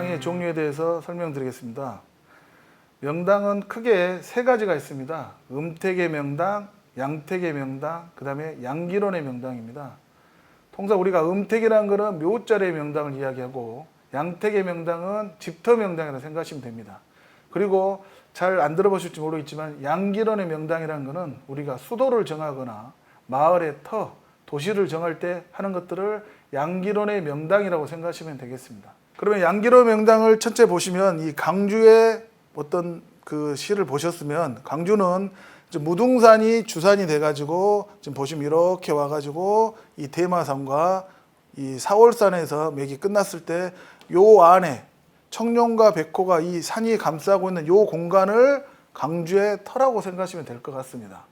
명당의 종류에 대해서 설명드리겠습니다. 명당은 크게 세 가지가 있습니다. 음택의 명당, 양택의 명당, 그 다음에 양기론의 명당입니다. 통상 우리가 음택이라는 것은 묘자리의 명당을 이야기하고 양택의 명당은 집터 명당이라고 생각하시면 됩니다. 그리고 잘 안 들어보실지 모르겠지만 양기론의 명당이라는 것은 우리가 수도를 정하거나 마을의 터, 도시를 정할 때 하는 것들을 양기론의 명당이라고 생각하시면 되겠습니다. 그러면 양기론 명당을 첫째 보시면 이 강주의 어떤 그 시를 보셨으면 강주는 무등산이 주산이 돼가지고 지금 보시면 이렇게 와가지고 이 대마산과 이 사월산에서 맥이 끝났을 때 요 안에 청룡과 백호가 이 산이 감싸고 있는 요 공간을 강주의 터라고 생각하시면 될 것 같습니다.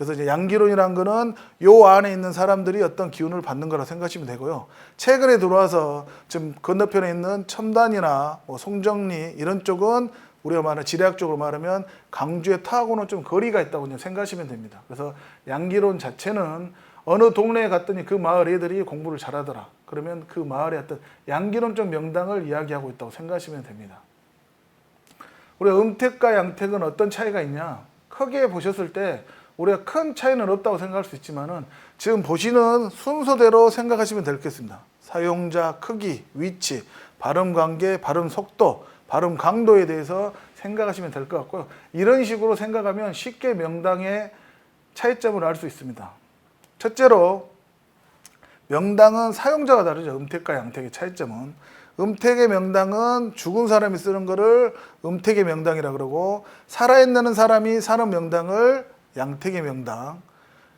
그래서 이제 양기론이란 거는 요 안에 있는 사람들이 어떤 기운을 받는 거라 생각하시면 되고요. 최근에 들어와서 지금 건너편에 있는 첨단이나 뭐 송정리 이런 쪽은 우리가 말하는 지리학적으로 말하면 강주의 타하고는 좀 거리가 있다고 생각하시면 됩니다. 그래서 양기론 자체는 어느 동네에 갔더니 그 마을 애들이 공부를 잘하더라. 그러면 그 마을의 어떤 양기론적 명당을 이야기하고 있다고 생각하시면 됩니다. 우리가 음택과 양택은 어떤 차이가 있냐? 크게 보셨을 때 우리가 큰 차이는 없다고 생각할 수 있지만은 지금 보시는 순서대로 생각하시면 되겠습니다. 사용자 크기, 위치, 발음 관계, 발음 속도, 발음 강도에 대해서 생각하시면 될 것 같고요. 이런 식으로 생각하면 쉽게 명당의 차이점을 알 수 있습니다. 첫째로 명당은 사용자가 다르죠. 음택과 양택의 차이점은 음택의 명당은 죽은 사람이 쓰는 거를 음택의 명당이라 그러고 살아있는 사람이 사는 명당을 양택의 명당.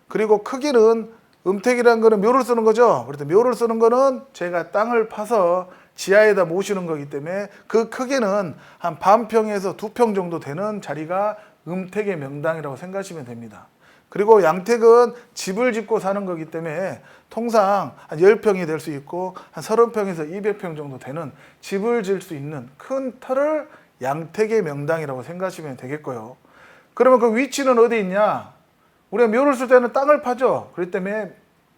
그리고 크기는 음택이라는 거는 묘를 쓰는 거죠. 그래서 묘를 쓰는 거는 제가 땅을 파서 지하에다 모시는 거기 때문에 그 크기는 한 반평에서 두 평 정도 되는 자리가 음택의 명당이라고 생각하시면 됩니다. 그리고 양택은 집을 짓고 사는 거기 때문에 통상 한 10평이 될 수 있고 한 30평에서 200평 정도 되는 집을 지을 수 있는 큰 터를 양택의 명당이라고 생각하시면 되겠고요. 그러면 그 위치는 어디 있냐? 우리가 묘를 쓸 때는 땅을 파죠. 그렇기 때문에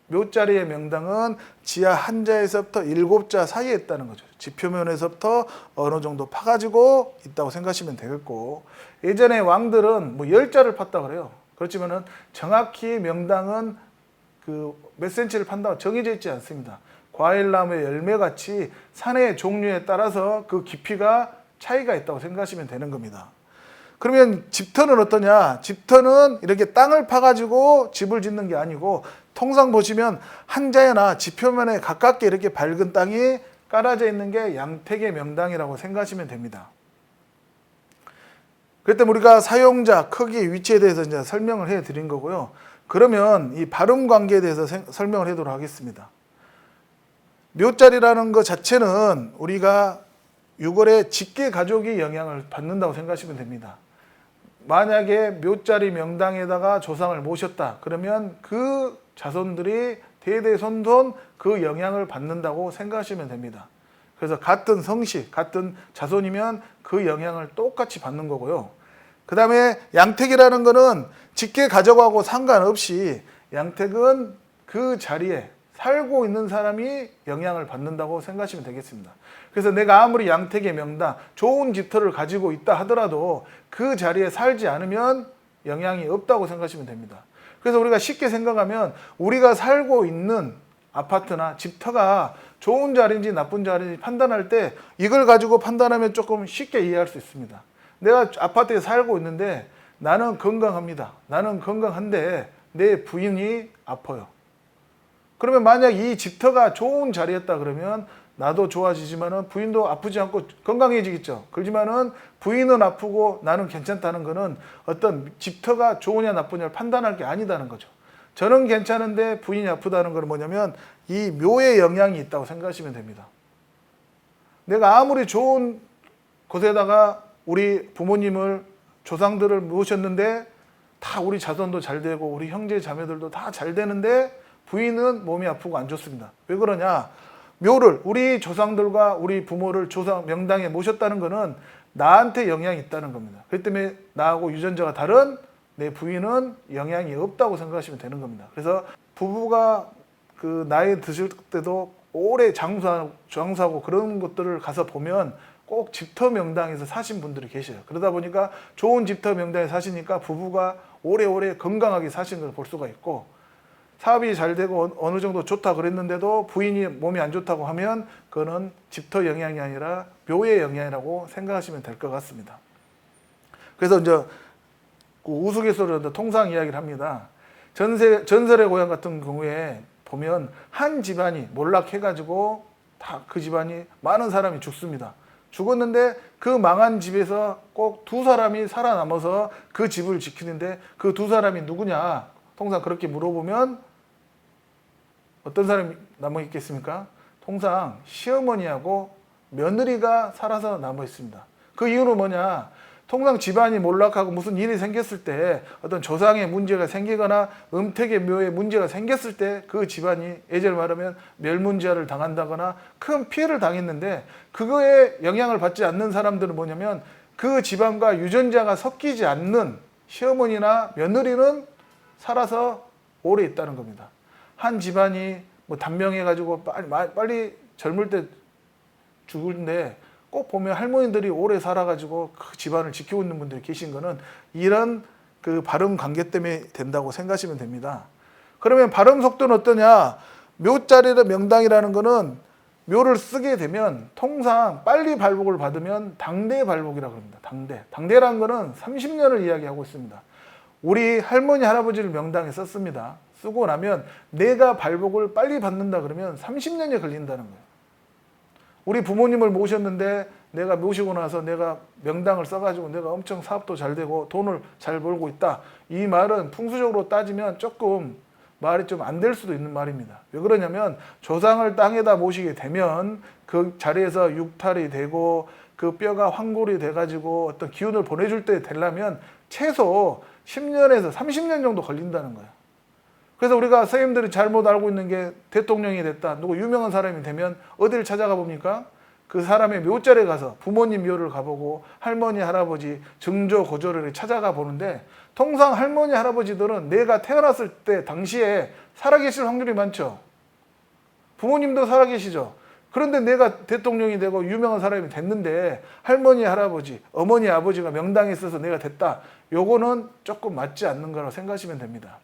묘자리의 명당은 지하 한 자에서부터 일곱 자 사이에 있다는 거죠. 지표면에서부터 어느 정도 파가지고 있다고 생각하시면 되겠고 예전에 왕들은 뭐 열 자를 팠다 그래요. 그렇지만은 정확히 명당은 그 몇 센치를 판다고 정해져 있지 않습니다. 과일나무의 열매 같이 산의 종류에 따라서 그 깊이가 차이가 있다고 생각하시면 되는 겁니다. 그러면 집터는 어떠냐? 집터는 이렇게 땅을 파가지고 집을 짓는 게 아니고 통상 보시면 한자에나 지표면에 가깝게 이렇게 밝은 땅이 깔아져 있는 게 양택의 명당이라고 생각하시면 됩니다. 그때 우리가 사용자 크기 위치에 대해서 이제 설명을 해 드린 거고요. 그러면 이 발음 관계에 대해서 생- 설명을 해도록 하겠습니다. 묘자리라는 것 자체는 우리가 유골의 직계 가족이 영향을 받는다고 생각하시면 됩니다. 만약에 묘자리 명당에다가 조상을 모셨다. 그러면 그 자손들이 대대손손 그 영향을 받는다고 생각하시면 됩니다. 그래서 같은 성씨, 같은 자손이면 그 영향을 똑같이 받는 거고요. 그 다음에 양택이라는 거는 직계 가족하고 상관없이 양택은 그 자리에 살고 있는 사람이 영향을 받는다고 생각하시면 되겠습니다. 그래서 내가 아무리 양택의 명당, 좋은 집터를 가지고 있다 하더라도 그 자리에 살지 않으면 영향이 없다고 생각하시면 됩니다. 그래서 우리가 쉽게 생각하면 우리가 살고 있는 아파트나 집터가 좋은 자리인지 나쁜 자리인지 판단할 때 이걸 가지고 판단하면 조금 쉽게 이해할 수 있습니다. 내가 아파트에 살고 있는데 나는 건강합니다. 나는 건강한데 내 부인이 아파요. 그러면 만약 이 집터가 좋은 자리였다 그러면 나도 좋아지지만은 부인도 아프지 않고 건강해지겠죠. 그렇지만은 부인은 아프고 나는 괜찮다는 거는 어떤 집터가 좋으냐 나쁘냐를 판단할 게 아니다는 거죠. 저는 괜찮은데 부인이 아프다는 건 뭐냐면 이 묘의 영향이 있다고 생각하시면 됩니다. 내가 아무리 좋은 곳에다가 우리 부모님을 조상들을 모셨는데 다 우리 자손도 잘 되고 우리 형제 자매들도 다 잘 되는데 부인은 몸이 아프고 안 좋습니다. 왜 그러냐? 묘를 우리 조상들과 우리 부모를 조상 명당에 모셨다는 것은 나한테 영향이 있다는 겁니다. 그렇기 때문에 나하고 유전자가 다른 내 부인은 영향이 없다고 생각하시면 되는 겁니다. 그래서 부부가 그 나이 드실 때도 오래 장사, 장사하고 그런 것들을 가서 보면 꼭 집터 명당에서 사신 분들이 계셔요. 그러다 보니까 좋은 집터 명당에 사시니까 부부가 오래오래 건강하게 사신 걸 볼 수가 있고 사업이 잘 되고 어- 어느 정도 좋다 그랬는데도 부인이 몸이 안 좋다고 하면 그거는 집터 영향이 아니라 묘의 영향이라고 생각하시면 될 것 같습니다. 그래서 이제 그 우스갯소리로 통상 이야기를 합니다. 전세, 전설의 고향 같은 경우에 보면 한 집안이 몰락해가지고 다 그 집안이 많은 사람이 죽습니다. 죽었는데 그 망한 집에서 꼭 두 사람이 살아남아서 그 집을 지키는데 그 두 사람이 누구냐? 통상 그렇게 물어보면 어떤 사람이 남아 있겠습니까? 통상 시어머니하고 며느리가 살아서 남아 있습니다. 그 이유는 뭐냐? 통상 집안이 몰락하고 무슨 일이 생겼을 때 어떤 조상의 문제가 생기거나 음택의 묘에 문제가 생겼을 때 그 집안이 예절 말하면 멸문지화를 당한다거나 큰 피해를 당했는데 그거에 영향을 받지 않는 사람들은 뭐냐면 그 집안과 유전자가 섞이지 않는 시어머니나 며느리는 살아서 오래 있다는 겁니다. 한 집안이 뭐 단명해가지고 빨리, 마- 빨리 젊을 때 죽을때 꼭 보면 할머니들이 오래 살아가지고 그 집안을 지키고 있는 분들이 계신 거는 이런 그 발음 관계 때문에 된다고 생각하시면 됩니다. 그러면 발음 속도는 어떠냐? 묘자리의 명당이라는 거는 묘를 쓰게 되면 통상 빨리 발복을 받으면 당대 발복이라고 합니다. 당대. 당대라는 거는 30년을 이야기하고 있습니다. 우리 할머니 할아버지를 명당에 썼습니다. 쓰고 나면 내가 발복을 빨리 받는다 그러면 30년이 걸린다는 거예요. 우리 부모님을 모셨는데 내가 모시고 나서 내가 명당을 써가지고 내가 엄청 사업도 잘 되고 돈을 잘 벌고 있다. 이 말은 풍수적으로 따지면 조금 말이 좀 안 될 수도 있는 말입니다. 왜 그러냐면 조상을 땅에다 모시게 되면 그 자리에서 육탈이 되고 그 뼈가 황골이 돼가지고 어떤 기운을 보내줄 때 되려면 최소 10년에서 30년 정도 걸린다는 거예요. 그래서 우리가 선생님들이 잘못 알고 있는 게 대통령이 됐다, 누구 유명한 사람이 되면 어디를 찾아가 봅니까? 그 사람의 묘자리에 가서 부모님 묘를 가보고 할머니, 할아버지, 증조, 고조를 찾아가 보는데 통상 할머니, 할아버지들은 내가 태어났을 때 당시에 살아계실 확률이 많죠. 부모님도 살아계시죠. 그런데 내가 대통령이 되고 유명한 사람이 됐는데 할머니, 할아버지, 어머니, 아버지가 명당에 있어서 내가 됐다. 요거는 조금 맞지 않는 거라고 생각하시면 됩니다.